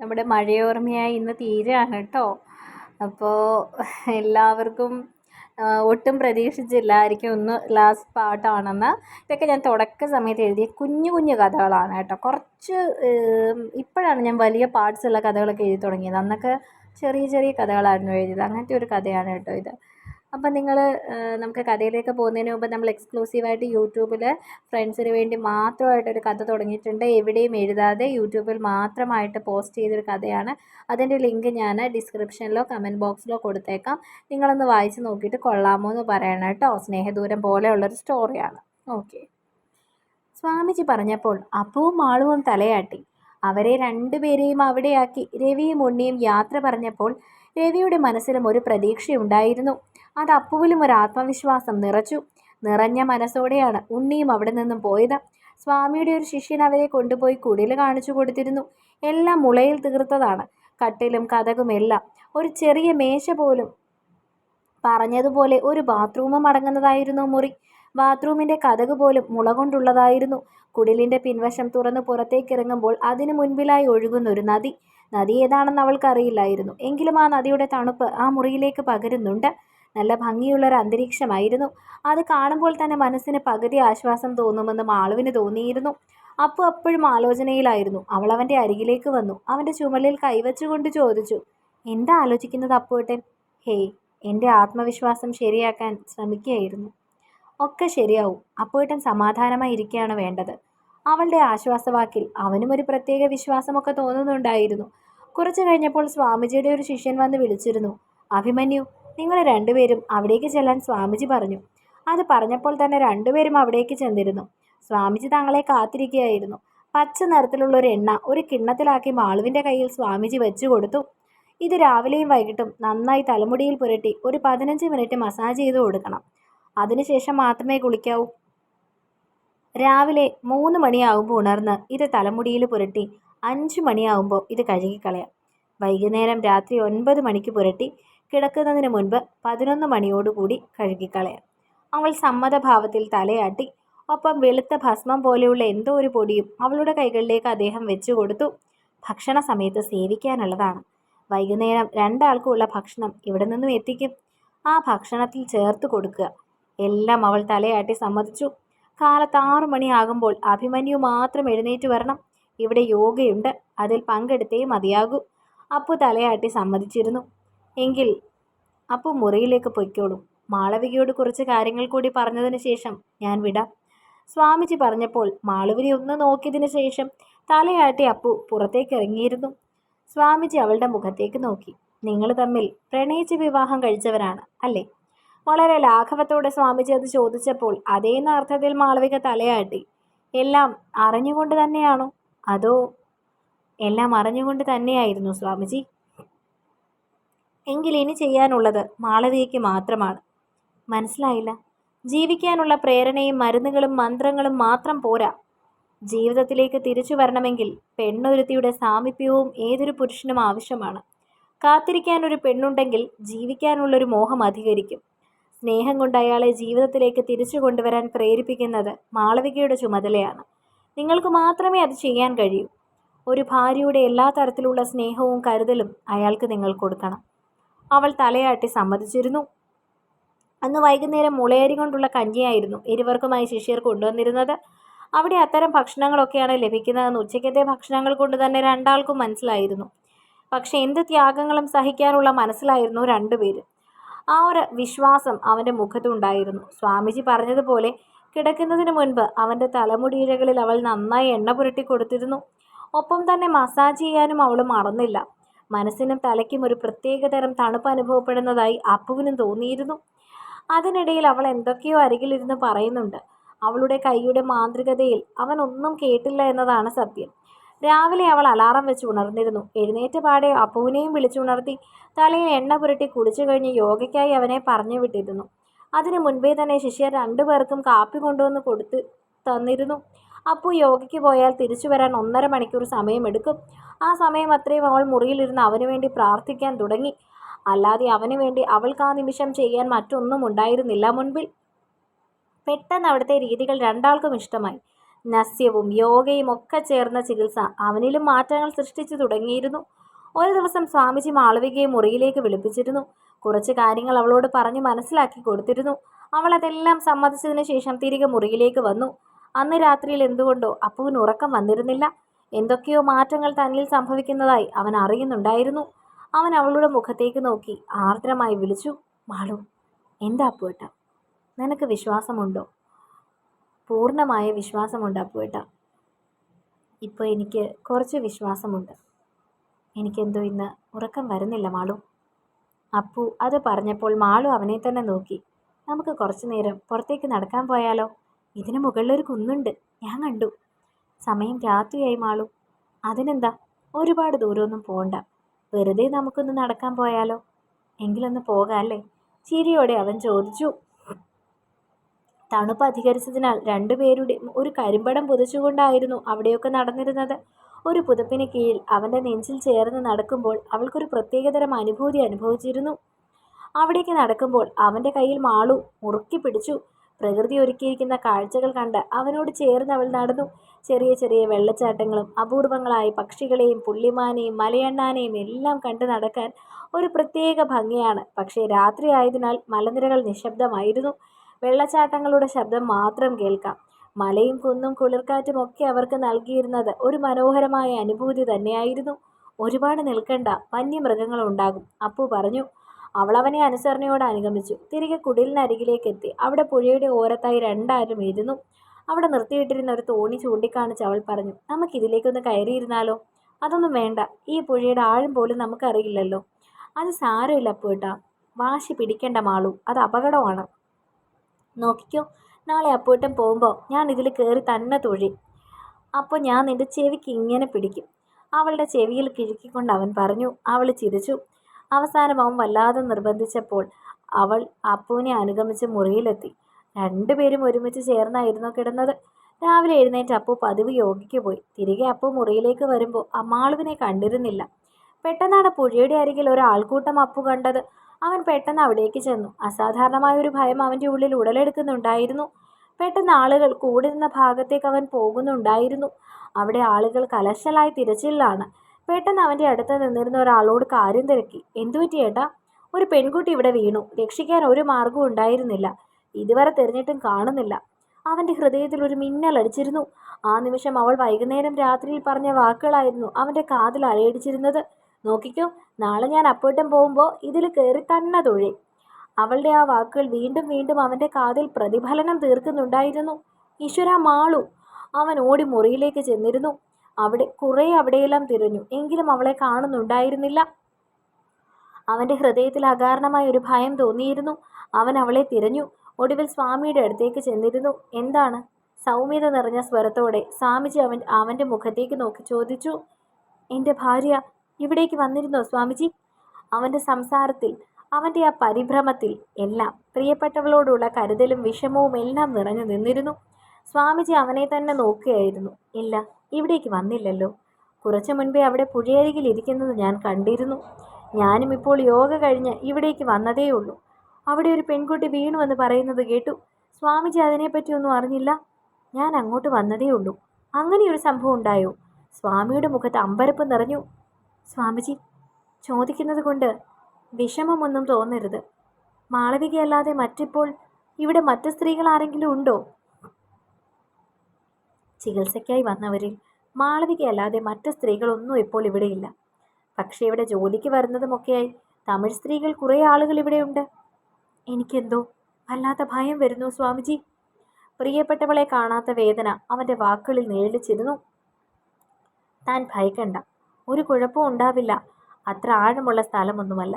നമ്മുടെ മഴയോർമ്മയായി ഇന്ന് തീരുകയാണ് കേട്ടോ. അപ്പോൾ എല്ലാവർക്കും ഒട്ടും പ്രതീക്ഷിച്ചില്ലായിരിക്കും ഒന്ന് ലാസ്റ്റ് പാട്ടാണെന്ന്. ഇതൊക്കെ ഞാൻ തുടക്ക സമയത്ത് എഴുതിയ കുഞ്ഞു കുഞ്ഞു കഥകളാണ് കേട്ടോ. കുറച്ച് ഇപ്പോഴാണ് ഞാൻ വലിയ പാർട്സ് ഉള്ള കഥകളൊക്കെ എഴുതി തുടങ്ങിയത്. അന്നൊക്കെ ചെറിയ ചെറിയ കഥകളായിരുന്നു എഴുതിയത്. അങ്ങനത്തെ ഒരു കഥയാണ് കേട്ടോ ഇത്. അപ്പം നിങ്ങൾ നമുക്ക് കഥയിലേക്ക് പോകുന്നതിന് മുമ്പ് നമ്മൾ എക്സ്ക്ലൂസീവായിട്ട് യൂട്യൂബിൽ ഫ്രണ്ട്സിന് വേണ്ടി മാത്രമായിട്ടൊരു കഥ തുടങ്ങിയിട്ടുണ്ട്. എവിടെയും എഴുതാതെ യൂട്യൂബിൽ മാത്രമായിട്ട് പോസ്റ്റ് ചെയ്തൊരു കഥയാണ്. അതിന്റെ ലിങ്ക് ഞാൻ ഡിസ്ക്രിപ്ഷനിലോ കമന്റ് ബോക്സിലോ കൊടുത്തേക്കാം. നിങ്ങളൊന്ന് വായിച്ച് നോക്കിയിട്ട് കൊള്ളാമോ എന്ന് പറയണം കേട്ടോ. സ്നേഹദൂരം പോലെയുള്ളൊരു സ്റ്റോറിയാണ് ഓക്കെ സ്വാമിജി പറഞ്ഞപ്പോൾ അപ്പവും മാളുവും തലയാട്ടി. അവരെ രണ്ടുപേരെയും അവിടെയാക്കി. രവിയും ഉണ്ണിയും യാത്ര പറഞ്ഞപ്പോൾ രവിയുടെ മനസ്സിലും ഒരു പ്രതീക്ഷയുണ്ടായിരുന്നു. അത് അപ്പുവിലും ഒരു ആത്മവിശ്വാസം നിറച്ചു. നിറഞ്ഞ മനസ്സോടെയാണ് ഉണ്ണിയും അവിടെ നിന്നും പോയത്. സ്വാമിയുടെ ഒരു ശിഷ്യൻ അവരെ കൊണ്ടുപോയി കുടിൽ കാണിച്ചു കൊടുത്തിരുന്നു. എല്ലാം മുളയിൽ തീർത്തതാണ്. കട്ടിലും കഥകും എല്ലാം. ഒരു ചെറിയ മേശ പോലും. പറഞ്ഞതുപോലെ ഒരു ബാത്റൂമും അടങ്ങുന്നതായിരുന്നു മുറി. ബാത്റൂമിന്റെ കഥക് പോലും മുള കൊണ്ടുള്ളതായിരുന്നു. കുടിലിന്റെ പിൻവശം തുറന്ന് പുറത്തേക്കിറങ്ങുമ്പോൾ അതിനു മുൻപിലായി ഒഴുകുന്ന ഒരു നദി. നദി ഏതാണെന്ന് അവൾക്കറിയില്ലായിരുന്നു. എങ്കിലും ആ നദിയുടെ തണുപ്പ് ആ മുറിയിലേക്ക് പകരുന്നുണ്ട്. നല്ല ഭംഗിയുള്ളൊരു അന്തരീക്ഷമായിരുന്നു. അത് കാണുമ്പോൾ തന്നെ മനസ്സിന് പകുതി ആശ്വാസം തോന്നുമെന്ന് മാളുവിന് തോന്നിയിരുന്നു. അപ്പു അപ്പോഴും ആലോചനയിലായിരുന്നു. അവൾ അവന്റെ അരികിലേക്ക് വന്നു. അവന്റെ ചുമലിൽ കൈവച്ചുകൊണ്ട് ചോദിച്ചു എന്താ ആലോചിക്കുന്നത് അപ്പുവേട്ടൻ? ഹേയ് എന്റെ ആത്മവിശ്വാസം ശരിയാക്കാൻ ശ്രമിക്കുകയായിരുന്നു. ഒക്കെ ശരിയാവും. അപ്പുവേട്ടൻ സമാധാനമായി ഇരിക്കുകയാണ് വേണ്ടത്. അവളുടെ ആശ്വാസവാക്കിൽ അവനും ഒരു പ്രത്യേക വിശ്വാസമൊക്കെ തോന്നുന്നുണ്ടായിരുന്നു. കുറച്ചു കഴിഞ്ഞപ്പോൾ സ്വാമിജിയുടെ ഒരു ശിഷ്യൻ വന്ന് വിളിച്ചിരുന്നു. അഭിമന്യു നിങ്ങൾ രണ്ടുപേരും അവിടേക്ക് ചെല്ലാൻ സ്വാമിജി പറഞ്ഞു. അത് പറഞ്ഞപ്പോൾ തന്നെ രണ്ടുപേരും അവിടേക്ക് ചെന്നിരുന്നു. സ്വാമിജി തങ്ങളെ കാത്തിരിക്കുകയായിരുന്നു. പച്ച നിറത്തിലുള്ള ഒരു എണ്ണ ഒരു കിണ്ണത്തിലാക്കി മാളുവിന്റെ കയ്യിൽ സ്വാമിജി വെച്ചു കൊടുത്തു. ഇത് രാവിലെയും വൈകിട്ടും നന്നായി തലമുടിയിൽ പുരട്ടി ഒരു പതിനഞ്ച് മിനിറ്റ് മസാജ് ചെയ്ത് കൊടുക്കണം. അതിനുശേഷം മാത്രമേ കുളിക്കാവൂ. രാവിലെ മൂന്ന് മണിയാകുമ്പോൾ ഉണർന്ന് ഇത് തലമുടിയിൽ പുരട്ടി അഞ്ച് മണിയാകുമ്പോൾ ഇത് കഴുകിക്കളയാം. വൈകുന്നേരം രാത്രി ഒൻപത് മണിക്ക് പുരട്ടി കിടക്കുന്നതിന് മുൻപ് പതിനൊന്ന് മണിയോടുകൂടി കഴുകിക്കളയാം. അവൾ സമ്മതഭാവത്തിൽ തലയാട്ടി ഒപ്പം വെളുത്ത ഭസ്മം പോലെയുള്ള എന്തോ ഒരു പൊടിയും അവളുടെ കൈകളിലേക്ക് അദ്ദേഹം വെച്ചു കൊടുത്തു. ഭക്ഷണ സമയത്ത് സേവിക്കാനുള്ളതാണ്. വൈകുന്നേരം രണ്ടാൾക്കുമുള്ള ഭക്ഷണം ഇവിടെ നിന്നും എത്തിക്കും. ആ ഭക്ഷണത്തിൽ ചേർത്ത് കൊടുക്കുക. എല്ലാം അവൾ തലയാട്ടി സമ്മതിച്ചു. കാലത്ത് ആറു മണിയാകുമ്പോൾ അഭിമന്യു മാത്രം എഴുന്നേറ്റ് വരണം. ഇവിടെ യോഗയുണ്ട്. അതിൽ പങ്കെടുത്തേ മതിയാകൂ. അപ്പു തലയാട്ടി സമ്മതിച്ചിരുന്നു. എങ്കിൽ അപ്പോൾ മുറിയിലേക്ക് പൊയ്ക്കോളൂ. മാളവികയോട് കുറച്ച് കാര്യങ്ങൾ കൂടി പറഞ്ഞതിന് ശേഷം ഞാൻ വിടാം. സ്വാമിജി പറഞ്ഞപ്പോൾ മാളവിനെ ഒന്ന് നോക്കിയതിന് ശേഷം തലയാട്ടി അപ്പു പുറത്തേക്ക് ഇറങ്ങിയിരുന്നു. സ്വാമിജി അവളുടെ മുഖത്തേക്ക് നോക്കി. നിങ്ങൾ തമ്മിൽ പ്രണയിച്ച് വിവാഹം കഴിച്ചവരാണ് അല്ലേ? വളരെ ലാഘവത്തോടെ സ്വാമിജി അത് ചോദിച്ചപ്പോൾ അതേ അർത്ഥത്തിൽ മാളവിക തലയാട്ടി. എല്ലാം അറിഞ്ഞുകൊണ്ട് തന്നെയാണോ? അതോ എല്ലാം അറിഞ്ഞുകൊണ്ട് തന്നെയായിരുന്നു സ്വാമിജി? എങ്കിൽ ഇനി ചെയ്യാനുള്ളത് മാളവികയ്ക്ക് മാത്രമാണ്. മനസ്സിലായില്ല? ജീവിക്കാനുള്ള പ്രേരണയും മരുന്നുകളും മന്ത്രങ്ങളും മാത്രം പോരാ. ജീവിതത്തിലേക്ക് തിരിച്ചു വരണമെങ്കിൽ പെണ്ണൊരുത്തിയുടെ സാമീപ്യവും ഏതൊരു പുരുഷനും ആവശ്യമാണ്. കാത്തിരിക്കാൻ ഒരു പെണ്ണുണ്ടെങ്കിൽ ജീവിക്കാനുള്ളൊരു മോഹം അധികരിക്കും. സ്നേഹം കൊണ്ട് അയാളെ ജീവിതത്തിലേക്ക് തിരിച്ചു കൊണ്ടുവരാൻ പ്രേരിപ്പിക്കുന്നത് മാളവികയുടെ ചുമതലയാണ്. നിങ്ങൾക്ക് മാത്രമേ അത് ചെയ്യാൻ കഴിയൂ. ഒരു ഭാര്യയുടെ എല്ലാ തരത്തിലുള്ള സ്നേഹവും കരുതലും അയാൾക്ക് നിങ്ങൾ കൊടുക്കണം. അവൾ തലയാട്ടി സമ്മതിച്ചിരുന്നു. അന്ന് വൈകുന്നേരം മുളയരി കൊണ്ടുള്ള കഞ്ഞിയായിരുന്നു ഇരുവർക്കുമായി ശിഷ്യർ കൊണ്ടുവന്നിരുന്നത്. അവിടെ അത്തരം ഭക്ഷണങ്ങളൊക്കെയാണ് ലഭിക്കുന്നതെന്ന് ഉച്ചയ്ക്കത്തെ ഭക്ഷണങ്ങൾ കൊണ്ട് തന്നെ രണ്ടാൾക്കും മനസ്സിലായിരുന്നു. പക്ഷെ എന്ത് ത്യാഗങ്ങളും സഹിക്കാനുള്ള മനസ്സിലായിരുന്നു രണ്ടുപേരും. ആ ഒരു വിശ്വാസം അവന്റെ മുഖത്തുണ്ടായിരുന്നു. സ്വാമിജി പറഞ്ഞതുപോലെ കിടക്കുന്നതിന് മുൻപ് അവന്റെ തലമുടിയിഴകളിൽ അവൾ നന്നായി എണ്ണ പുരട്ടി കൊടുത്തിരുന്നു. ഒപ്പം തന്നെ മസാജ് ചെയ്യാനും അവൾ മറന്നില്ല. മനസ്സിനും തലയ്ക്കും ഒരു പ്രത്യേകതരം തണുപ്പ് അനുഭവപ്പെടുന്നതായി അപ്പുവിനും തോന്നിയിരുന്നു. അതിനിടയിൽ അവൾ എന്തൊക്കെയോ അരികിലിരുന്ന് പറയുന്നുണ്ട്. അവളുടെ കൈയുടെ മാന്ത്രികതയിൽ അവൻ ഒന്നും കേട്ടില്ല എന്നതാണ് സത്യം. രാവിലെ അവൾ അലാറം വെച്ച് ഉണർന്നിരുന്നു. എഴുന്നേറ്റ പാടെ അപ്പുവിനെയും വിളിച്ചുണർത്തി തലയിൽ എണ്ണ പുരട്ടി കുളിച്ചു കഴിഞ്ഞ് യോഗയ്ക്കായി അവനെ പറഞ്ഞു വിട്ടിരുന്നു. അതിനു മുൻപേ തന്നെ ശിഷ്യർ രണ്ടുപേർക്കും കാപ്പി കൊണ്ടുവന്ന് കൊടുത്ത് തന്നിരുന്നു. അപ്പു യോഗയ്ക്ക് പോയാൽ തിരിച്ചു വരാൻ ഒന്നര മണിക്കൂർ സമയമെടുക്കും ആ സമയം അത്രയും അവൾ മുറിയിലിരുന്ന് അവന് വേണ്ടി പ്രാർത്ഥിക്കാൻ തുടങ്ങി. അല്ലാതെ അവന് വേണ്ടി അവൾക്ക് ആ നിമിഷം ചെയ്യാൻ മറ്റൊന്നും ഉണ്ടായിരുന്നില്ല മുൻപിൽ. പെട്ടെന്ന് അവിടുത്തെ രീതികൾ രണ്ടാൾക്കും ഇഷ്ടമായി. നസ്യവും യോഗയും ഒക്കെ ചേർന്ന ചികിത്സ അവനിലും മാറ്റങ്ങൾ സൃഷ്ടിച്ചു തുടങ്ങിയിരുന്നു. ഒരു ദിവസം സ്വാമിജി മാളവികയെ മുറിയിലേക്ക് വിളിപ്പിച്ചിരുന്നു. കുറച്ച് കാര്യങ്ങൾ അവളോട് പറഞ്ഞു മനസ്സിലാക്കി കൊടുത്തിരുന്നു. അവൾ അതെല്ലാം സമ്മതിച്ചതിന് ശേഷം തിരികെ മുറിയിലേക്ക് വന്നു. അന്ന് രാത്രിയിൽ എന്തുകൊണ്ടോ അപ്പുവിന് ഉറക്കം വന്നിരുന്നില്ല. എന്തൊക്കെയോ മാറ്റങ്ങൾ തന്നിൽ സംഭവിക്കുന്നതായി അവൻ അറിയുന്നുണ്ടായിരുന്നു. അവൻ അവളുടെ മുഖത്തേക്ക് നോക്കി ആർദ്രമായി വിളിച്ചു മാളു എന്താ അപ്പുവേട്ട? നിനക്ക് വിശ്വാസമുണ്ടോ? പൂർണമായ വിശ്വാസമുണ്ട് അപ്പുവേട്ട. ഇപ്പോൾ എനിക്ക് കുറച്ച് വിശ്വാസമുണ്ട്. എനിക്കെന്തോ ഇന്ന് ഉറക്കം വരുന്നില്ല മാളു. അപ്പു അത് പറഞ്ഞപ്പോൾ മാളു അവനെ തന്നെ നോക്കി. നമുക്ക് കുറച്ചു നേരം പുറത്തേക്ക് നടക്കാൻ പോയാലോ? ഇതിന് മുകളിലൊരു കുന്നുണ്ട്. ഞാൻ കണ്ടു. സമയം രാത്രിയായി മാളു. അതിനെന്താ? ഒരുപാട് ദൂരമൊന്നും പോകണ്ട വെറുതെ നമുക്കൊന്ന് നടക്കാൻ പോയാലോ? എങ്കിലൊന്ന് പോകാം അല്ലേ? ചിരിയോടെ അവൻ ചോദിച്ചു. തണുപ്പ് അധികരിച്ചതിനാൽ രണ്ടുപേരുടെ ഒരു കരിമ്പടം പുതച്ചുകൊണ്ടായിരുന്നു അവിടെയൊക്കെ നടന്നിരുന്നത്. ഒരു പുതപ്പിന് കീഴിൽ അവന്റെ നെഞ്ചിൽ ചേർന്ന് നടക്കുമ്പോൾ അവൾക്കൊരു പ്രത്യേകതരം അനുഭൂതി അനുഭവിച്ചിരുന്നു. അവിടേക്ക് നടക്കുമ്പോൾ അവന്റെ കയ്യിൽ മാളു മുറുക്കി പിടിച്ചു. പ്രകൃതി ഒരുക്കിയിരിക്കുന്ന കാഴ്ചകൾ കണ്ട് അവനോട് ചേർന്ന് അവൾ നടന്നു. ചെറിയ ചെറിയ വെള്ളച്ചാട്ടങ്ങളും അപൂർവങ്ങളായ പക്ഷികളെയും പുള്ളിമാനെയും മലയണ്ണാനെയും എല്ലാം കണ്ടു നടക്കാൻ ഒരു പ്രത്യേക ഭംഗിയാണ്. പക്ഷേ രാത്രി ആയതിനാൽ മലനിരകൾ നിശബ്ദമായിരുന്നു. വെള്ളച്ചാട്ടങ്ങളുടെ ശബ്ദം മാത്രം കേൾക്കാം. മലയും കുന്നും കുളിർക്കാറ്റും ഒക്കെ അവർക്ക് നൽകിയിരുന്നത് ഒരു മനോഹരമായ അനുഭൂതി തന്നെയായിരുന്നു. ഒരുപാട് നിൽക്കണ്ട വന്യമൃഗങ്ങളുണ്ടാകും. അപ്പു പറഞ്ഞു അവളവനെ അനുസരണയോട് അനുഗമിച്ചു. തിരികെ കുടിലിനരികിലേക്ക് എത്തി അവിടെ പുഴയുടെ ഓരത്തായി രണ്ടാരും ഇരുന്നു. അവിടെ നിർത്തിയിട്ടിരുന്ന ഒരു തോണി ചൂണ്ടിക്കാണിച്ച് അവൾ പറഞ്ഞു നമുക്കിതിലേക്കൊന്ന് കയറിയിരുന്നാലോ? അതൊന്നും വേണ്ട. ഈ പുഴയുടെ ആഴം പോലും നമുക്കറിയില്ലല്ലോ. അത് സാരമില്ല അപ്പൂട്ടാ വാശി പിടിക്കേണ്ട മാളു. അത് അപകടമാണ്. നോക്കിക്കോ. നാളെ അപ്പൂട്ടൻ പോകുമ്പോൾ ഞാൻ ഇതിൽ കയറി തന്നെ തൊഴി. അപ്പോൾ ഞാൻ നിന്റെ ചെവിക്ക് ഇങ്ങനെ പിടിക്കും. അവളുടെ ചെവിയിൽ കിഴുക്കിക്കൊണ്ട് അവൻ പറഞ്ഞു അവൾ ചിരിച്ചു. അവസാനം അവൻ വല്ലാതെ നിർബന്ധിച്ചപ്പോൾ അവൾ അപ്പുവിനെ അനുഗമിച്ച് മുറിയിലെത്തി. രണ്ടുപേരും ഒരുമിച്ച് ചേർന്നായിരുന്നു കിടന്നത്? രാവിലെ എഴുന്നേറ്റ് അപ്പു പതിവ് യോഗിക്ക് പോയി. തിരികെ അപ്പു മുറിയിലേക്ക് വരുമ്പോൾ അമ്മാളുവിനെ കണ്ടിരുന്നില്ല. പെട്ടെന്നാണ് പുഴയുടെ അരികിൽ ഒരാൾക്കൂട്ടം അപ്പു കണ്ടത്. അവൻ പെട്ടെന്ന് അവിടേക്ക് ചെന്നു. അസാധാരണമായ ഒരു ഭയം അവന്റെ ഉള്ളിൽ ഉടലെടുക്കുന്നുണ്ടായിരുന്നു. പെട്ടെന്ന് ആളുകൾ കൂടി നിന്ന ഭാഗത്തേക്ക് അവൻ പോകുന്നുണ്ടായിരുന്നു. അവിടെ ആളുകൾ കലശലായി തിരച്ചിലാണ് പെട്ടെന്ന് അവന്റെ അടുത്ത് നിന്നിരുന്ന ഒരാളോട് കാര്യം തിരക്കി. എന്തുപറ്റി ഏട്ടാ? ഒരു പെൺകുട്ടി ഇവിടെ വീണു. രക്ഷിക്കാൻ ഒരു മാർഗവും ഉണ്ടായിരുന്നില്ല. ഇതുവരെ തിരഞ്ഞിട്ടും കാണുന്നില്ല. അവന്റെ ഹൃദയത്തിൽ ഒരു മിന്നൽ അടിച്ചിരുന്നു. ആ നിമിഷം അവൾ വൈകുന്നേരം രാത്രിയിൽ പറഞ്ഞ വാക്കുകളായിരുന്നു അവന്റെ കാതിൽ അലയടിച്ചിരുന്നത്. നോക്കിക്കോ നാളെ ഞാൻ അപ്പോട്ടം പോകുമ്പോൾ ഇതിൽ കയറി തന്നെ തൊഴി അവളുടെ ആ വാക്കുകൾ വീണ്ടും വീണ്ടും അവന്റെ കാതിൽ പ്രതിഫലനം തീർക്കുന്നുണ്ടായിരുന്നു. ഈശ്വര മാളു അവൻ ഓടി മുറിയിലേക്ക് ചെന്നിരുന്നു. അവിടെ കുറേ അവിടെയെല്ലാം തിരഞ്ഞു. എങ്കിലും അവളെ കാണുന്നുണ്ടായിരുന്നില്ല. അവന്റെ ഹൃദയത്തിൽ അകാരണമായ ഒരു ഭയം തോന്നിയിരുന്നു. അവൻ അവളെ തിരഞ്ഞു. ഒടുവിൽ സ്വാമിയുടെ അടുത്തേക്ക് ചെന്നിരുന്നു. എന്താണ് സൗമ്യത നിറഞ്ഞ സ്വരത്തോടെ സ്വാമിജി അവൻ അവന്റെ മുഖത്തേക്ക് നോക്കി ചോദിച്ചു. എന്റെ ഭാര്യ ഇവിടേക്ക് വന്നിരുന്നോ സ്വാമിജി അവന്റെ സംസാരത്തിൽ അവന്റെ ആ പരിഭ്രമത്തിൽ എല്ലാം പ്രിയപ്പെട്ടവളോടുള്ള കരുതലും വിഷമവും എല്ലാം നിറഞ്ഞു നിന്നിരുന്നു. സ്വാമിജി അവനെ തന്നെ നോക്കുകയായിരുന്നു. ഇല്ല ഇവിടേക്ക് വന്നില്ലല്ലോ. കുറച്ചു മുൻപേ അവിടെ പുഴയരികിൽ ഇരിക്കുന്നത് ഞാൻ കണ്ടിരുന്നു. ഞാനും ഇപ്പോൾ യോഗ കഴിഞ്ഞ് ഇവിടേക്ക് വന്നതേയുള്ളൂ അവിടെ ഒരു പെൺകുട്ടി വീണുവെന്ന് പറയുന്നത് കേട്ടു. സ്വാമിജി അതിനെപ്പറ്റി ഒന്നും അറിഞ്ഞില്ല. ഞാൻ അങ്ങോട്ട് വന്നതേ വന്നതേയുള്ളൂ അങ്ങനെയൊരു സംഭവം ഉണ്ടായോ? സ്വാമിയുടെ മുഖത്ത് അമ്പരപ്പ് നിറഞ്ഞു. സ്വാമിജി ചോദിക്കുന്നത് കൊണ്ട് വിഷമമൊന്നും തോന്നരുത്. മാളവികയല്ലാതെ മറ്റിപ്പോൾ ഇവിടെ മറ്റ് സ്ത്രീകൾ ആരെങ്കിലും ഉണ്ടോ? ചികിത്സയ്ക്കായി വന്നവരിൽ മാളവികയല്ലാതെ മറ്റ് സ്ത്രീകളൊന്നും ഇപ്പോൾ ഇവിടെയില്ല. പക്ഷേ ഇവിടെ ജോലിക്ക് വരുന്നതുമൊക്കെയായി തമിഴ് സ്ത്രീകൾ കുറേ ആളുകൾ ഇവിടെയുണ്ട് എനിക്കെന്തോ വല്ലാത്ത ഭയം വരുന്നു സ്വാമിജി. പ്രിയപ്പെട്ടവളെ കാണാത്ത വേദന അവന്റെ വാക്കുകളിൽ നേളിച്ചിരുന്നു താൻ ഭയക്കണ്ട ഒരു കുഴപ്പവും ഉണ്ടാവില്ല. അത്ര ആഴമുള്ള സ്ഥലമൊന്നുമല്ല.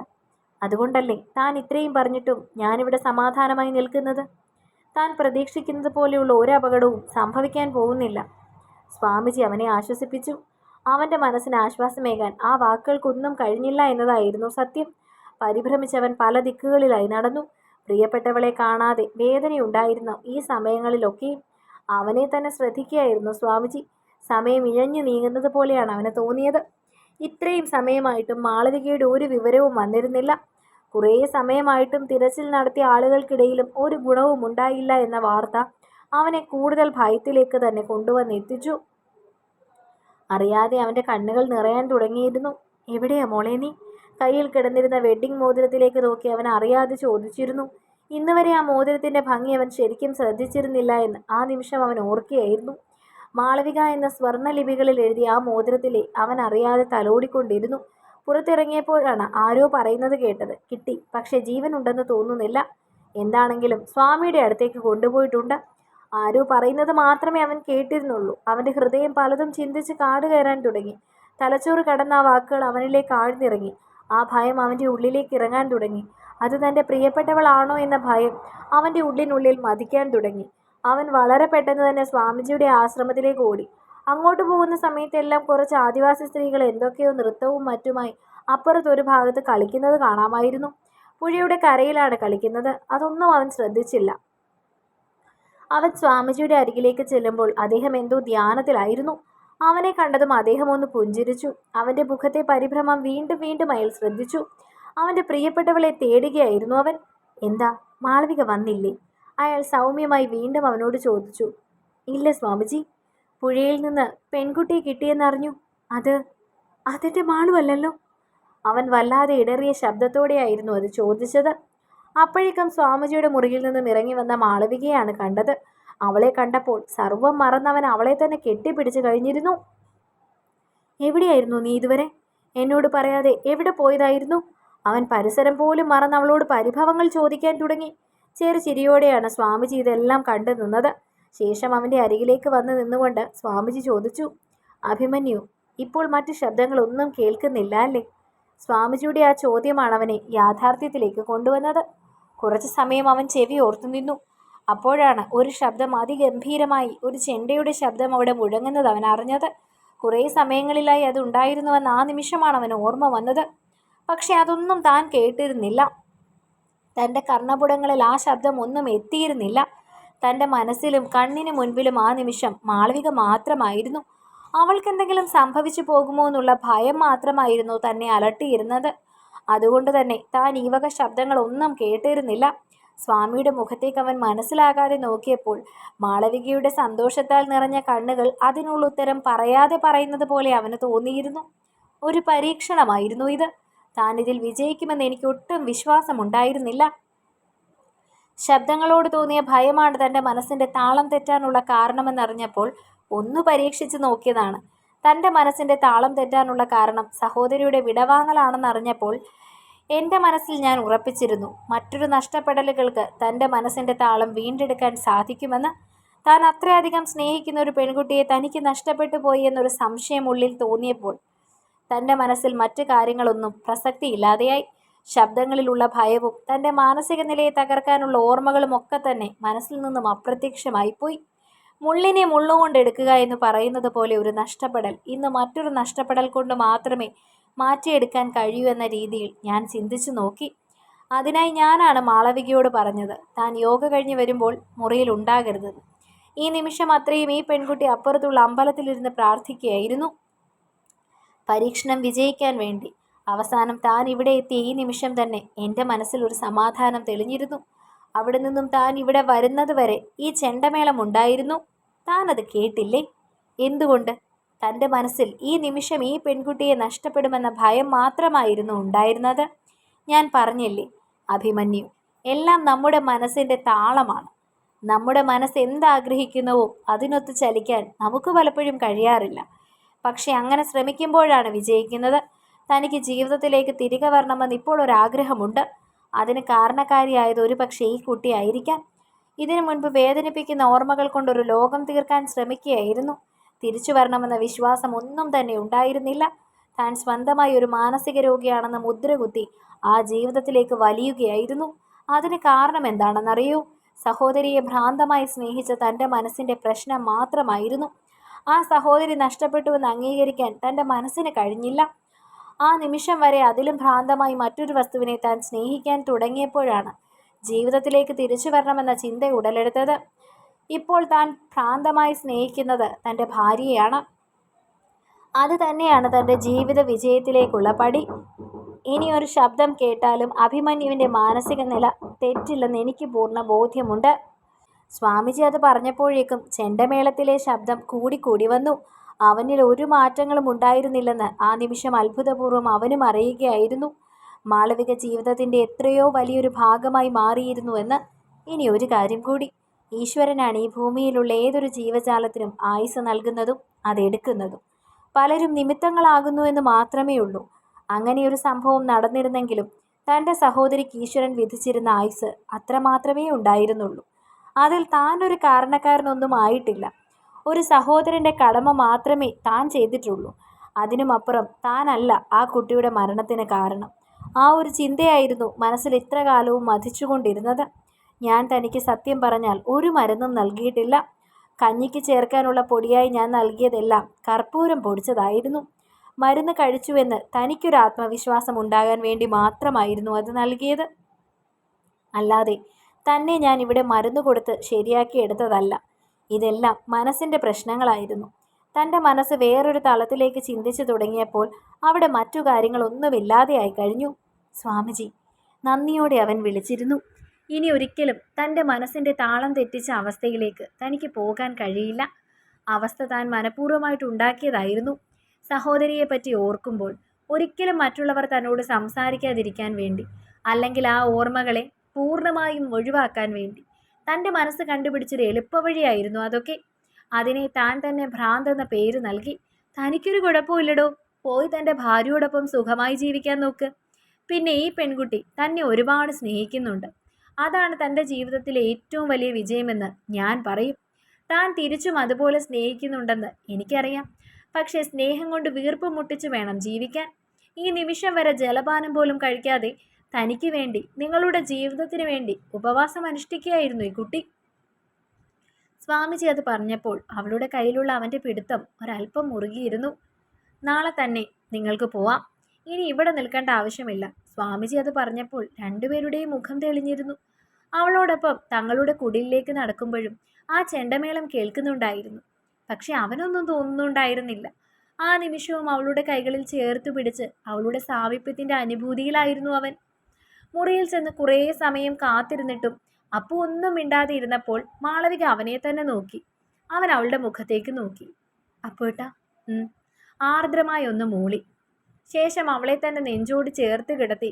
അതുകൊണ്ടല്ലേ താൻ ഇത്രയും പറഞ്ഞിട്ടും ഞാനിവിടെ സമാധാനമായി നിൽക്കുന്നത്? താൻ പ്രതീക്ഷിക്കുന്നത് പോലെയുള്ള ഒരു അപകടവും സംഭവിക്കാൻ പോകുന്നില്ല. സ്വാമിജി അവനെ ആശ്വസിപ്പിച്ചു. അവന്റെ മനസ്സിന് ആശ്വാസമേകാൻ ആ വാക്കുകൾക്കൊന്നും കഴിഞ്ഞില്ല എന്നതായിരുന്നു സത്യം. പരിഭ്രമിച്ചവൻ പല ദിക്കുകളിലായി നടന്നു. പ്രിയപ്പെട്ടവളെ കാണാതെ വേദനയുണ്ടായിരുന്ന ഈ സമയങ്ങളിലൊക്കെ അവനെ തന്നെ ശ്രദ്ധിക്കുകയായിരുന്നു സ്വാമിജി. സമയം ഇഴഞ്ഞു നീങ്ങുന്നത് പോലെയാണ് അവന് തോന്നിയത്. ഇത്രയും സമയമായിട്ടും മാളവികയുടെ ഒരു വിവരവും വന്നിരുന്നില്ല. കുറേ സമയമായിട്ടും തിരച്ചിൽ നടത്തിയ ആളുകൾക്കിടയിലും ഒരു ഗുണവും ഉണ്ടായില്ല എന്ന വാർത്ത അവനെ കൂടുതൽ ഭയത്തിലേക്ക് തന്നെ കൊണ്ടുവന്നെത്തിച്ചു അറിയാതെ അവന്റെ കണ്ണുകൾ നിറയാൻ തുടങ്ങിയിരുന്നു. എവിടെയാ മോളെ നീ? കയ്യിൽ കിടന്നിരുന്ന വെഡ്ഡിംഗ് മോതിരത്തിലേക്ക് നോക്കി അവൻ അറിയാതെ ചോദിച്ചിരുന്നു. ഇന്ന് വരെ ആ മോതിരത്തിന്റെ ഭംഗി അവൻ ശരിക്കും ശ്രദ്ധിച്ചിരുന്നില്ല എന്ന് ആ നിമിഷം അവൻ ഓർക്കുകയായിരുന്നു. മാളവിക എന്ന സ്വർണ എഴുതി ആ മോതിരത്തിലെ അവൻ അറിയാതെ തലോടിക്കൊണ്ടിരുന്നു. പുറത്തിറങ്ങിയപ്പോഴാണ് ആരോ പറയുന്നത് കേട്ടത്. കിട്ടി. പക്ഷേ ജീവനുണ്ടെന്ന് തോന്നുന്നില്ല. എന്താണെങ്കിലും സ്വാമിയുടെ അടുത്തേക്ക് കൊണ്ടുപോയിട്ടുണ്ട്. ആരോ പറയുന്നത് മാത്രമേ അവൻ കേട്ടിരുന്നുള്ളൂ. അവന്റെ ഹൃദയം പലതും ചിന്തിച്ച് കാട് കയറാൻ തുടങ്ങി. തലച്ചോറ് കടന്ന ആ വാക്കുകൾ അവനിലേക്ക് ആഴ്ന്നിറങ്ങി. ആ ഭയം അവന്റെ ഉള്ളിലേക്ക് ഇറങ്ങാൻ തുടങ്ങി. അത് തന്റെ പ്രിയപ്പെട്ടവളാണോ എന്ന ഭയം അവന്റെ ഉള്ളിനുള്ളിൽ മതിക്കാൻ തുടങ്ങി. അവൻ വളരെ പെട്ടെന്ന് തന്നെ സ്വാമിജിയുടെ ആശ്രമത്തിലേക്ക് ഓടി. അങ്ങോട്ട് പോകുന്ന സമയത്തെല്ലാം കുറച്ച് ആദിവാസി സ്ത്രീകൾ എന്തൊക്കെയോ നൃത്തവും മറ്റുമായി അപ്പുറത്തൊരു ഭാഗത്ത് കളിക്കുന്നത് കാണാമായിരുന്നു. പുഴയുടെ കരയിലാണ് കളിക്കുന്നത്. അതൊന്നും അവൻ ശ്രദ്ധിച്ചില്ല. അവൻ സ്വാമിജിയുടെ അരികിലേക്ക് ചെല്ലുമ്പോൾ അദ്ദേഹം എന്തോ ധ്യാനത്തിലായിരുന്നു. അവനെ കണ്ടതും അദ്ദേഹം ഒന്ന് പുഞ്ചിരിച്ചു. അവന്റെ മുഖത്തെ പരിഭ്രമം വീണ്ടും വീണ്ടും അയാൾ ശ്രദ്ധിച്ചു. അവന്റെ പ്രിയപ്പെട്ടവളെ തേടുകയായിരുന്നു അവൻ. എന്താ? മാളവിക വന്നില്ലേ? അയാൾ സൗമ്യമായി വീണ്ടും അവനോട് ചോദിച്ചു. ഇല്ല സ്വാമിജി. പുഴയിൽ നിന്ന് പെൺകുട്ടിയെ കിട്ടിയെന്നറിഞ്ഞു. അത് അതിന്റെ മാളുവല്ലല്ലോ അവൻ വല്ലാതെ ഇടറിയ ശബ്ദത്തോടെയായിരുന്നു അത് ചോദിച്ചത്. അപ്പോഴേക്കും സ്വാമിജിയുടെ മുറിയിൽ നിന്നും ഇറങ്ങി വന്ന മാളവികയാണ് കണ്ടത്. അവളെ കണ്ടപ്പോൾ സർവം മറന്നവൻ അവളെ തന്നെ കെട്ടിപ്പിടിച്ചു കഴിഞ്ഞിരുന്നു. എവിടെയായിരുന്നു നീ ഇതുവരെ? എന്നോട് പറയാതെ എവിടെ പോയതായിരുന്നു? അവൻ പരിസരം പോലും മറന്ന് അവളോട് പരിഭവങ്ങൾ ചോദിക്കാൻ തുടങ്ങി. ചെറു ചിരിയോടെയാണ് സ്വാമിജി ഇതെല്ലാം കണ്ടു നിന്നത്. ശേഷം അവന്റെ അരികിലേക്ക് വന്ന് നിന്നുകൊണ്ട് സ്വാമിജി ചോദിച്ചു അഭിമന്യു ഇപ്പോൾ മറ്റു ശബ്ദങ്ങളൊന്നും കേൾക്കുന്നില്ല അല്ലേ? സ്വാമിജിയുടെ ആ ചോദ്യമാണ് അവനെ യാഥാർത്ഥ്യത്തിലേക്ക് കൊണ്ടുവന്നത്. കുറച്ച് സമയം അവൻ ചെവി ഓർത്തു നിന്നു. അപ്പോഴാണ് ഒരു ശബ്ദം അതിഗംഭീരമായി ഒരു ചെണ്ടയുടെ ശബ്ദം അവിടെ മുഴങ്ങുന്നത് അവൻ അറിഞ്ഞത്. കുറേ സമയങ്ങളിലായി അത് ഉണ്ടായിരുന്നുവെന്ന് ആ നിമിഷമാണ് അവന് ഓർമ്മ വന്നത്. പക്ഷെ അതൊന്നും താൻ കേട്ടിരുന്നില്ല. തന്റെ കർണപുടങ്ങളിൽ ആ ശബ്ദം ഒന്നും എത്തിയിരുന്നില്ല. തന്റെ മനസ്സിലും കണ്ണിന് മുൻപിലും ആ നിമിഷം മാളവിക മാത്രമായിരുന്നു. അവൾക്കെന്തെങ്കിലും സംഭവിച്ചു പോകുമോ എന്നുള്ള ഭയം മാത്രമായിരുന്നു തന്നെ അലട്ടിയിരുന്നത്. അതുകൊണ്ട് തന്നെ താൻ ഈ വക ശബ്ദങ്ങളൊന്നും കേട്ടിരുന്നില്ല. സ്വാമിയുടെ മുഖത്തേക്ക് അവൻ മനസ്സിലാകാതെ നോക്കിയപ്പോൾ മാളവികയുടെ സന്തോഷത്താൽ നിറഞ്ഞ കണ്ണുകൾ അതിനുള്ള ഉത്തരം പറയാതെ പറയുന്നത് പോലെ അവന് തോന്നിയിരുന്നു. ഒരു പരീക്ഷണമായിരുന്നു ഇത്. താൻ ഇതിൽ വിജയിക്കുമെന്ന് എനിക്ക് ഒട്ടും വിശ്വാസമുണ്ടായിരുന്നില്ല. ശബ്ദങ്ങളോട് തോന്നിയ ഭയമാണ് തന്റെ മനസ്സിന്റെ താളം തെറ്റാനുള്ള കാരണമെന്നറിഞ്ഞപ്പോൾ ഒന്ന് പരീക്ഷിച്ചു നോക്കിയതാണ്. തന്റെ മനസ്സിന്റെ താളം തെറ്റാനുള്ള കാരണം സഹോദരിയുടെ വിടവാങ്ങലാണെന്നറിഞ്ഞപ്പോൾ എന്റെ മനസ്സിൽ ഞാൻ ഉറപ്പിച്ചിരുന്നു. മറ്റൊരു നഷ്ടപ്പെടലുകൾക്ക് തന്റെ മനസ്സിന്റെ താളം വീണ്ടെടുക്കാൻ സാധിക്കുമെന്ന്. താൻ അത്രയധികം സ്നേഹിക്കുന്ന ഒരു പെൺകുട്ടിയെ തനിക്ക് നഷ്ടപ്പെട്ടു പോയി എന്നൊരു സംശയം ഉള്ളിൽ തോന്നിയപ്പോൾ തന്റെ മനസ്സിൽ മറ്റു കാര്യങ്ങളൊന്നും പ്രസക്തിയില്ലാതെയായി. ശബ്ദങ്ങളിലുള്ള ഭയവും തന്റെ മാനസിക നിലയെ തകർക്കാനുള്ള ഓർമ്മകളും ഒക്കെ തന്നെ മനസ്സിൽ നിന്നും അപ്രത്യക്ഷമായിപ്പോയി. മുള്ളിനെ മുള്ളുകൊണ്ട് എടുക്കുക എന്ന് പറയുന്നത് പോലെ ഒരു നഷ്ടപ്പെടൽ. ഇന്ന് മറ്റൊരു നഷ്ടപ്പെടൽ കൊണ്ട് മാത്രമേ മാറ്റിയെടുക്കാൻ കഴിയൂ എന്ന രീതിയിൽ ഞാൻ ചിന്തിച്ചു നോക്കി. അതിനായി ഞാനാണ് മാളവികയോട് പറഞ്ഞത്. താൻ യോഗ കഴിഞ്ഞ് വരുമ്പോൾ മുറിയിൽ ഉണ്ടാകരുതെന്ന് ഈ നിമിഷം അത്രയും ഈ പെൺകുട്ടി അപ്പുറത്തുള്ള അമ്പലത്തിലിരുന്ന് പ്രാർത്ഥിക്കുകയായിരുന്നു. പരീക്ഷണം വിജയിക്കാൻ വേണ്ടി. അവസാനം താൻ ഇവിടെ എത്തിയ ഈ നിമിഷം തന്നെ എന്റെ മനസ്സിൽ ഒരു സമാധാനം തെളിഞ്ഞിരുന്നു. അവിടെ നിന്നും താൻ ഇവിടെ വരുന്നത് വരെ ഈ ചെണ്ടമേളം ഉണ്ടായിരുന്നു. താൻ അത് കേട്ടില്ലേ? എന്തുകൊണ്ട്? തന്റെ മനസ്സിൽ ഈ നിമിഷം ഈ പെൺകുട്ടിയെ നഷ്ടപ്പെടുമെന്ന ഭയം മാത്രമായിരുന്നു ഉണ്ടായിരുന്നത്. ഞാൻ പറഞ്ഞില്ലേ? അഭിമന്യു എല്ലാം നമ്മുടെ മനസ്സിന്റെ താളമാണ്. നമ്മുടെ മനസ്സ് എന്താഗ്രഹിക്കുന്നുവോ അതിനൊത്ത് ചലിക്കാൻ നമുക്ക് പലപ്പോഴും കഴിയാറില്ല. പക്ഷെ അങ്ങനെ ശ്രമിക്കുമ്പോഴാണ് വിജയിക്കുന്നത്. തനിക്ക് ജീവിതത്തിലേക്ക് തിരികെ വരണമെന്ന് ഇപ്പോൾ ഒരാഗ്രഹമുണ്ട്. അതിന് കാരണക്കാരിയായത് ഒരു പക്ഷേ ഈ കുട്ടിയായിരിക്കാം. ഇതിനു മുൻപ് വേദനിപ്പിക്കുന്ന ഓർമ്മകൾ കൊണ്ടൊരു ലോകം തീർക്കാൻ ശ്രമിക്കുകയായിരുന്നു. തിരിച്ചു വരണമെന്ന വിശ്വാസം ഒന്നും തന്നെ ഉണ്ടായിരുന്നില്ല. താൻ സ്വന്തമായി ഒരു മാനസിക രോഗിയാണെന്ന് മുദ്രകുത്തി ആ ജീവിതത്തിലേക്ക് വലിയുകയായിരുന്നു. അതിന് കാരണം എന്താണെന്നറിയൂ? സഹോദരിയെ ഭ്രാന്തമായി സ്നേഹിച്ച തന്റെ മനസ്സിന്റെ പ്രശ്നം മാത്രമായിരുന്നു. ആ സഹോദരി നഷ്ടപ്പെട്ടുവെന്ന് അംഗീകരിക്കാൻ തന്റെ മനസ്സിന് കഴിഞ്ഞില്ല. ആ നിമിഷം വരെ അതിലും ഭ്രാന്തമായി മറ്റൊരു വസ്തുവിനെ താൻ സ്നേഹിക്കാൻ തുടങ്ങിയപ്പോഴാണ് ജീവിതത്തിലേക്ക് തിരിച്ചു വരണമെന്ന ചിന്ത ഉടലെടുത്തത്. ഇപ്പോൾ താൻ ഭ്രാന്തമായി സ്നേഹിക്കുന്നത് തന്റെ ഭാര്യയാണ്. അത് തന്നെയാണ് തന്റെ ജീവിത വിജയത്തിലേക്കുള്ള പടി. ഇനി ഒരു ശബ്ദം കേട്ടാലും അഭിമന്യുവിന്റെ മാനസിക നില തെറ്റില്ലെന്ന് എനിക്ക് പൂർണ ബോധ്യമുണ്ട്. സ്വാമിജി അത് പറഞ്ഞപ്പോഴേക്കും ചെണ്ടമേളത്തിലെ ശബ്ദം കൂടിക്കൂടി വന്നു. അവനിൽ ഒരു മാറ്റങ്ങളും ഉണ്ടായിരുന്നില്ലെന്ന് ആ നിമിഷം അത്ഭുതപൂർവം അവനും അറിയുകയായിരുന്നു. മാളവിക ജീവിതത്തിന്റെ എത്രയോ വലിയൊരു ഭാഗമായി മാറിയിരുന്നു എന്ന് ഇനി ഒരു കാര്യം കൂടി. ഈശ്വരനാണ് ഈ ഭൂമിയിലുള്ള ഏതൊരു ജീവജാലത്തിനും ആയുസ് നൽകുന്നതും അതെടുക്കുന്നതും. പലരും നിമിത്തങ്ങളാകുന്നു എന്ന് മാത്രമേ ഉള്ളൂ. അങ്ങനെയൊരു സംഭവം നടന്നിരുന്നെങ്കിലും തന്റെ സഹോദരിക്ക് ഈശ്വരൻ വിധിച്ചിരുന്ന ആയുസ് അത്രമാത്രമേ ഉണ്ടായിരുന്നുള്ളൂ. അതിൽ താൻ ഒരു കാരണക്കാരനൊന്നും ആയിട്ടില്ല. ഒരു സഹോദരന്റെ കടമ മാത്രമേ താൻ ചെയ്തിട്ടുള്ളൂ. അതിനുമപ്പുറം താനല്ല ആ കുട്ടിയുടെ മരണത്തിന് കാരണം. ആ ഒരു ചിന്തയായിരുന്നു മനസ്സിൽ ഇത്ര കാലവും മതിച്ചുകൊണ്ടിരുന്നത് ഞാൻ തനിക്ക് സത്യം പറഞ്ഞാൽ ഒരു മരുന്നും നൽകിയിട്ടില്ല. കഞ്ഞിക്ക് ചേർക്കാനുള്ള പൊടിയായി ഞാൻ നൽകിയതെല്ലാം കർപ്പൂരം പൊടിച്ചതായിരുന്നു. മരുന്ന് കഴിച്ചുവെന്ന് തനിക്കൊരു ആത്മവിശ്വാസം ഉണ്ടാകാൻ വേണ്ടി മാത്രമായിരുന്നു അത് നൽകിയത്. അല്ലാതെ തന്നെ ഞാൻ ഇവിടെ മരുന്ന് കൊടുത്ത് ശരിയാക്കി എടുത്തതല്ല. ഇതെല്ലാം മനസ്സിന്റെ പ്രശ്നങ്ങളായിരുന്നു. തന്റെ മനസ്സ് വേറൊരു തലത്തിലേക്ക് ചിന്തിച്ചു തുടങ്ങിയപ്പോൾ അവിടെ മറ്റു കാര്യങ്ങളൊന്നുമില്ലാതെയായി കഴിഞ്ഞു. സ്വാമിജി നന്ദിയോടെ അവൻ വിളിച്ചിരുന്നു. ഇനി ഒരിക്കലും തന്റെ മനസ്സിന്റെ താളം തെറ്റിച്ച അവസ്ഥയിലേക്ക് തനിക്ക് പോകാൻ കഴിയില്ല. അവസ്ഥ താൻ മനഃപൂർവമായിട്ട് ഉണ്ടാക്കിയതായിരുന്നു. സഹോദരിയെപ്പറ്റി ഓർക്കുമ്പോൾ ഒരിക്കലും മറ്റുള്ളവർ തന്നോട് സംസാരിക്കാതിരിക്കാൻ വേണ്ടി അല്ലെങ്കിൽ ആ ഓർമ്മകളെ പൂർണമായും ഒഴിവാക്കാൻ വേണ്ടി തന്റെ മനസ്സ് കണ്ടുപിടിച്ചൊരു എളുപ്പവഴിയായിരുന്നു അതൊക്കെ. അതിനെ താൻ തന്നെ ഭ്രാന്ത് എന്ന പേര് നൽകി തനിക്കൊരു കുഴപ്പമില്ലടോ പോയി തന്റെ ഭാര്യയോടൊപ്പം സുഖമായി ജീവിക്കാൻ നോക്ക് പിന്നെ ഈ പെൺകുട്ടി തന്നെ ഒരുപാട് സ്നേഹിക്കുന്നുണ്ട്. അതാണ് തന്റെ ജീവിതത്തിലെ ഏറ്റവും വലിയ വിജയമെന്ന് ഞാൻ പറയും. താൻ തിരിച്ചും അതുപോലെ സ്നേഹിക്കുന്നുണ്ടെന്ന് എനിക്കറിയാം. പക്ഷേ സ്നേഹം കൊണ്ട് വീർപ്പ് മുട്ടിച്ച് വേണം ജീവിക്കാൻ. ഈ നിമിഷം വരെ ജലപാനം പോലും കഴിക്കാതെ തനിക്ക് വേണ്ടി നിങ്ങളുടെ ജീവിതത്തിന് വേണ്ടി ഉപവാസം അനുഷ്ഠിക്കുകയായിരുന്നു ഈ കുട്ടി. സ്വാമിജി അത് പറഞ്ഞപ്പോൾ അവളുടെ കയ്യിലുള്ള അവന്റെ പിടുത്തം ഒരല്പം മുറുകിയിരുന്നു. നാളെ തന്നെ നിങ്ങൾക്ക് പോവാം. ഇനി ഇവിടെ നിൽക്കേണ്ട ആവശ്യമില്ല. സ്വാമിജി അത് പറഞ്ഞപ്പോൾ രണ്ടുപേരുടെയും മുഖം തെളിഞ്ഞിരുന്നു. അവളോടൊപ്പം തങ്ങളുടെ കുടിലിലേക്ക് നടക്കുമ്പോഴും ആ ചെണ്ടമേളം കേൾക്കുന്നുണ്ടായിരുന്നു. പക്ഷെ അവനൊന്നും തോന്നുന്നുണ്ടായിരുന്നില്ല. ആ നിമിഷവും അവളുടെ കൈകളിൽ ചേർത്ത് പിടിച്ച് അവളുടെ സാമീപ്യത്തിന്റെ അനുഭൂതിയിലായിരുന്നു അവൻ. മുറിയിൽ ചെന്ന് കുറേ സമയം കാത്തിരുന്നിട്ടും അപ്പു ഒന്നും മിണ്ടാതെ ഇരുന്നപ്പോൾ മാളവിക അവനെ തന്നെ നോക്കി. അവൻ അവളുടെ മുഖത്തേക്ക് നോക്കി. അപ്പോട്ടാ ആർദ്രമായി ഒന്ന് മൂളി. ശേഷം അവളെ തന്നെ നെഞ്ചോട് ചേർത്ത് കിടത്തി.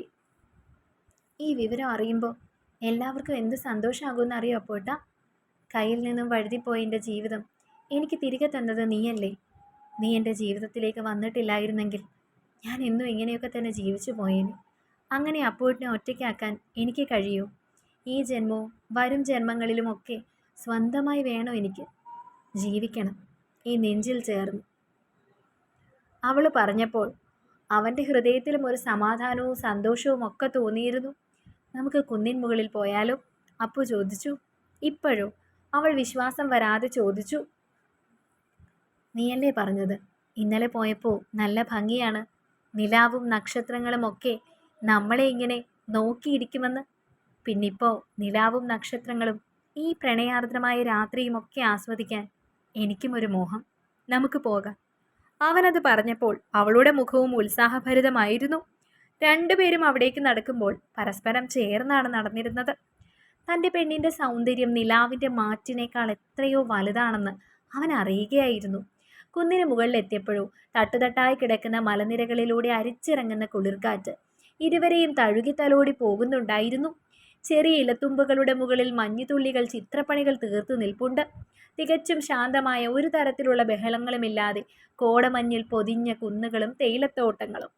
ഈ വിവരം അറിയുമ്പോൾ എല്ലാവർക്കും എന്ത് സന്തോഷമാകുമെന്ന് അറിയോ അപ്പോട്ട കയ്യിൽ നിന്നും വഴുതിപ്പോയ എന്റെ ജീവിതം എനിക്ക് തിരികെ തന്നത് നീയല്ലേ? നീ എന്റെ ജീവിതത്തിലേക്ക് വന്നിട്ടില്ലായിരുന്നെങ്കിൽ ഞാൻ എന്നും ഇങ്ങനെയൊക്കെ തന്നെ ജീവിച്ചു പോയേനെ. അങ്ങനെ അപ്പോഴിനെ ഒറ്റയ്ക്കാക്കാൻ എനിക്ക് കഴിയൂ. ഈ ജന്മവും വരും ജന്മങ്ങളിലുമൊക്കെ സ്വന്തമായി വേണോ എനിക്ക്? ജീവിക്കണം. ഈ നെഞ്ചിൽ ചേർന്ന്. അവൾ പറഞ്ഞപ്പോൾ അവന്റെ ഹൃദയത്തിലും ഒരു സമാധാനവും സന്തോഷവും ഒക്കെ തോന്നിയിരുന്നു. നമുക്ക് കുന്നിൻ മുകളിൽ പോയാലോ? അപ്പു ചോദിച്ചു. ഇപ്പോഴോ? അവൾ വിശ്വാസം വരാതെ ചോദിച്ചു. നീയല്ലേ പറഞ്ഞത്? ഇന്നലെ പോയപ്പോൾ നല്ല ഭംഗിയാണ്. നിലാവും നക്ഷത്രങ്ങളും ഒക്കെ നമ്മളെ ഇങ്ങനെ നോക്കിയിരിക്കുമെന്ന്. പിന്നിപ്പോൾ നിലാവും നക്ഷത്രങ്ങളും ഈ പ്രണയാർദ്രമായ രാത്രിയും ഒക്കെ ആസ്വദിക്കാൻ എനിക്കും ഒരു മോഹം. നമുക്ക് പോകാം. അവനത് പറഞ്ഞപ്പോൾ അവളുടെ മുഖവും ഉത്സാഹഭരിതമായിരുന്നു. രണ്ടുപേരും അവിടേക്ക് നടക്കുമ്പോൾ പരസ്പരം ചേർന്നാണ് നടന്നിരുന്നത്. തന്റെ പെണ്ണിന്റെ സൗന്ദര്യം നിലാവിന്റെ മാറ്റിനേക്കാൾ എത്രയോ വലുതാണെന്ന് അവൻ അറിയുകയായിരുന്നു. കുന്നിന് മുകളിലെത്തിയപ്പോഴോ തട്ടുതട്ടായി കിടക്കുന്ന മലനിരകളിലൂടെ അരിച്ചിറങ്ങുന്ന കുളിർക്കാറ്റ് ഇരുവരെയും തഴുകി തലോടി പോകുന്നുണ്ടായിരുന്നു. ചെറിയ ഇലത്തുമ്പുകളുടെ മുകളിൽ മഞ്ഞുതുള്ളികൾ ചിത്രപ്പണികൾ തീർത്തു നിൽപ്പുണ്ട്. തികച്ചും ശാന്തമായ ഒരു തരത്തിലുള്ള ബഹളങ്ങളുമില്ലാതെ കോടമഞ്ഞിൽ പൊതിഞ്ഞ കുന്നുകളും തേയിലത്തോട്ടങ്ങളും.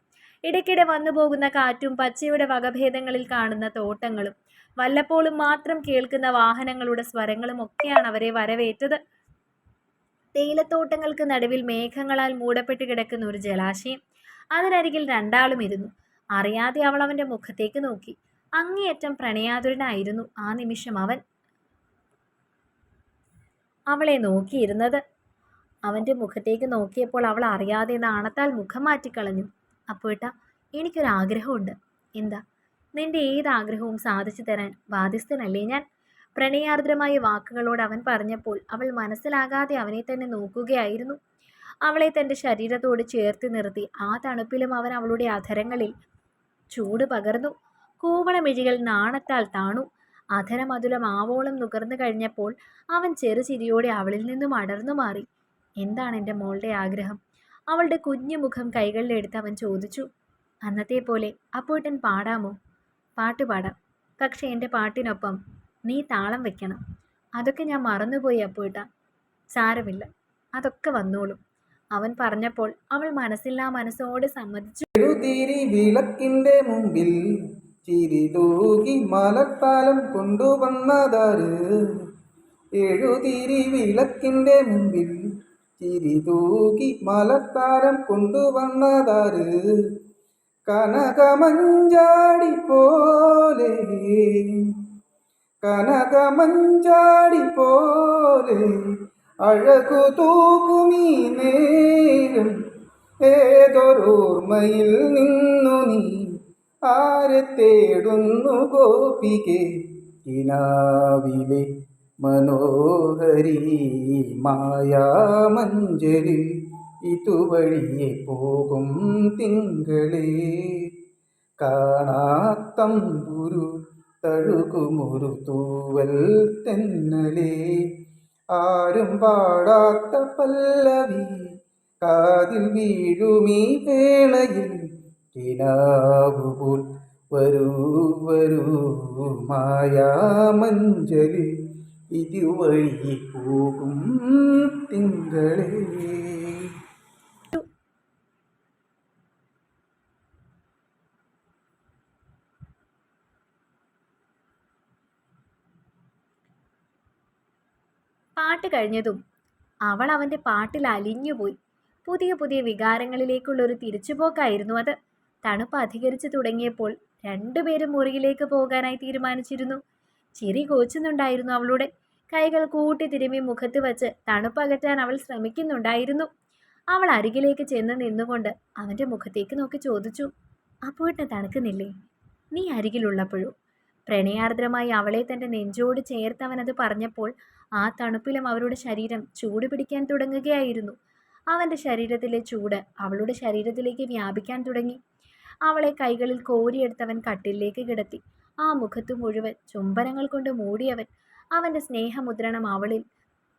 ഇടയ്ക്കിടെ വന്നു പോകുന്ന കാറ്റും പച്ചയുടെ വകഭേദങ്ങളിൽ കാണുന്ന തോട്ടങ്ങളും വല്ലപ്പോഴും മാത്രം കേൾക്കുന്ന വാഹനങ്ങളുടെ സ്വരങ്ങളും ഒക്കെയാണ് അവരെ വരവേറ്റത്. തേയിലത്തോട്ടങ്ങൾക്ക് നടുവിൽ മേഘങ്ങളാൽ മൂടപ്പെട്ട് കിടക്കുന്ന ഒരു ജലാശയം. അതിനരികിൽ രണ്ടാളും ഇരുന്നു. അറിയാതെ അവൾ അവന്റെ മുഖത്തേക്ക് നോക്കി. അങ്ങേയറ്റം പ്രണയാതുരനായിരുന്നു ആ നിമിഷം അവൻ. അവളെ നോക്കിയിരുന്നത്. അവന്റെ മുഖത്തേക്ക് നോക്കിയപ്പോൾ അവൾ അറിയാതെ നാണത്താൽ മുഖം മാറ്റിക്കളഞ്ഞു. അപ്പോട്ട എനിക്കൊരാഗ്രഹമുണ്ട് എന്താ? നിന്റെ ഏത് ആഗ്രഹവും സാധിച്ചു തരാൻ ബാധ്യസ്ഥനല്ലേ ഞാൻ? പ്രണയാർദ്രമായ വാക്കുകളോട് അവൻ പറഞ്ഞപ്പോൾ അവൾ മനസ്സിലാകാതെ അവനെ തന്നെ നോക്കുകയായിരുന്നു. അവളെ തന്റെ ശരീരത്തോട് ചേർത്ത് നിർത്തി ആ തണുപ്പിലും അവൻ അവളുടെ അധരങ്ങളിൽ ചൂട് പകർന്നു. കൂവളമിഴികൾ നാണത്താൽ താണു. അധരമധുരം ആവോളം നുകർന്നു കഴിഞ്ഞപ്പോൾ അവൻ ചെറുചിരിയോടെ അവളിൽ നിന്നും അടർന്നു മാറി. എന്താണ് എന്റെ മോളുടെ ആഗ്രഹം? അവളുടെ കുഞ്ഞു മുഖം കൈകളിലെടുത്ത് അവൻ ചോദിച്ചു. അന്നത്തെ പോലെ അപ്പോട്ടൻ പാടാമോ? പാട്ട് പാടാം. പക്ഷേ എന്റെ പാട്ടിനൊപ്പം നീ താളം വെക്കണം. അതൊക്കെ ഞാൻ മറന്നുപോയി അപ്പോട്ട. സാരമില്ല. അതൊക്കെ വന്നോളും. അവൻ പറഞ്ഞപ്പോൾ അവൾ മനസ്സില്ലാ മനസ്സോടെ സമ്മതിച്ചു. എഴുതിരി വിളക്കിന്റെ മുമ്പിൽ ചിരി തൂകി മലത്താലം കൊണ്ടുവന്നതാര്? എഴുതിരി വിളക്കിന്റെ മുമ്പിൽ ചിരി തൂകി മലത്താലം കൊണ്ടുവന്നതാര്? കനകമഞ്ചാടി പോലെ കനകമഞ്ചാടി പോലെ അഴകു തൂക്കുമീ നേരം ഏതൊരോർമ്മയിൽ നിന്നു നീ? ആരെ തേടുന്നു ഗോപികെ? കിനാവിലെ മനോഹരി മായാമഞ്ചലിൽ ഇതുവഴിയെ പോകും തിങ്കളേ. കാണാത്തമ്പുരു തഴുകുമൊരു തൂവൽ തെന്നലേ. ആരും പാടാത്ത പല്ലവി കാതിൽ വീഴുമീ വേളയിൽ കിനാവുപോൽ വരൂ വരൂ മായാമഞ്ചലി ഇതുവഴി പോകും തിങ്കളേ. പാട്ട് കഴിഞ്ഞതും അവൾ അവന്റെ പാട്ടിൽ അലിഞ്ഞുപോയി. പുതിയ പുതിയ വികാരങ്ങളിലേക്കുള്ള ഒരു തിരിച്ചുപോക്കായിരുന്നു അത്. തണുപ്പ് അധികരിച്ചു തുടങ്ങിയപ്പോൾ രണ്ടുപേരും മുറിയിലേക്ക് പോകാനായി തീരുമാനിച്ചിരുന്നു. ചിരി കോച്ചുന്നുണ്ടായിരുന്നു അവളുടെ. കൈകൾ കൂട്ടി തിരുമ്മി മുഖത്ത് വച്ച് തണുപ്പ് അകറ്റാൻ അവൾ ശ്രമിക്കുന്നുണ്ടായിരുന്നു. അവൾ അരികിലേക്ക് ചെന്ന് നിന്നുകൊണ്ട് അവന്റെ മുഖത്തേക്ക് നോക്കി ചോദിച്ചു അപ്പോഴത്തെ തണുക്കുന്നില്ലേ? നീ അരികിലുള്ളപ്പോഴോ? പ്രണയാർദ്രമായി അവളെ തന്റെ നെഞ്ചോട് ചേർത്തവനത് പറഞ്ഞപ്പോൾ ആ തണുപ്പിലും അവരുടെ ശരീരം ചൂട് പിടിക്കാൻ തുടങ്ങുകയായിരുന്നു. അവന്റെ ശരീരത്തിലെ ചൂട് അവളുടെ ശരീരത്തിലേക്ക് വ്യാപിക്കാൻ തുടങ്ങി. അവളെ കൈകളിൽ കോരിയെടുത്തവൻ കട്ടിലേക്ക് കിടത്തി. ആ മുഖത്ത് മുഴുവൻ ചുംബനങ്ങൾ കൊണ്ട് മൂടിയവൻ അവന്റെ സ്നേഹമുദ്രണം അവളിൽ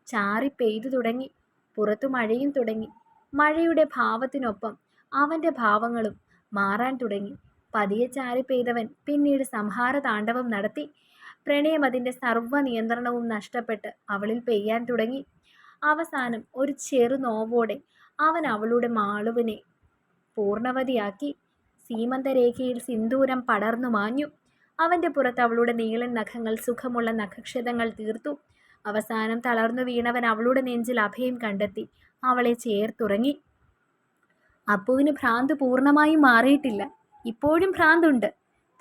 ചാറി പെയ്തു തുടങ്ങി. പുറത്തു മഴയും തുടങ്ങി. മഴയുടെ ഭാവത്തിനൊപ്പം അവന്റെ ഭാവങ്ങളും മാറാൻ തുടങ്ങി. പതിയെ ചാരി പെയ്തവൻ പിന്നീട് സംഹാര താണ്ഡവം നടത്തി. പ്രണയം അതിന്റെ സർവ നിയന്ത്രണവും നഷ്ടപ്പെട്ട് അവളിൽ പെയ്യാൻ തുടങ്ങി. അവസാനം ഒരു ചെറു നോവോടെ അവൻ അവളുടെ മാളുവിനെ പൂർണവതിയാക്കി സീമന്തരേഖയിൽ സിന്ദൂരം പടർന്നു മാഞ്ഞു. അവന്റെ പുറത്ത് അവളുടെ നീളൻ നഖങ്ങൾ സുഖമുള്ള നഖക്ഷതങ്ങൾ തീർത്തു. അവസാനം തളർന്നു വീണവൻ അവളുടെ നെഞ്ചിൽ അഭയം കണ്ടെത്തി അവളെ ചേർത്തുറങ്ങി. അപ്പുവിന് ഭ്രാന്ത് പൂർണമായും മാറിയിട്ടില്ല. ഇപ്പോഴും ഭ്രാന്തുണ്ട്.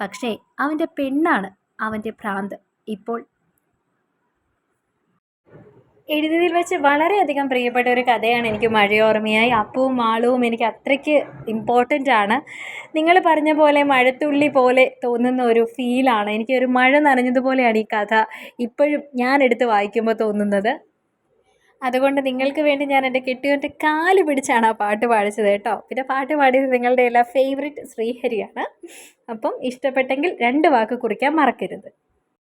പക്ഷേ അവന്റെ പെണ്ണാണ് അവന്റെ ഭ്രാന്ത് ഇപ്പോൾ. എഴുതിയതിൽ വെച്ച് വളരെയധികം പ്രിയപ്പെട്ട ഒരു കഥയാണ് എനിക്ക് മഴയോർമ്മയായി അപ്പവും മാളവും എനിക്ക് അത്രയ്ക്ക് ഇമ്പോർട്ടന്റ് ആണ്. നിങ്ങൾ പറഞ്ഞ പോലെ മഴത്തുള്ളി പോലെ തോന്നുന്ന ഒരു ഫീലാണ് എനിക്കൊരു മഴ നനഞ്ഞതുപോലെയാണ് ഈ കഥ ഇപ്പോഴും ഞാൻ എടുത്ത് വായിക്കുമ്പോൾ തോന്നുന്നത്. അതുകൊണ്ട് നിങ്ങൾക്ക് വേണ്ടി ഞാൻ എന്റെ കെട്ടിയോന്റെ കാൽ പിടിച്ചാണ് ആ പാട്ട് പാടിച്ചത് കേട്ടോ. പിന്നെ പാട്ട് പാടിയത് നിങ്ങളുടെ എല്ലാ ഫേവറേറ്റ് ശ്രീഹരിയാണ്. അപ്പം ഇഷ്ടപ്പെട്ടെങ്കിൽ രണ്ട് വാക്ക് കുറിക്കാൻ മറക്കരുത്.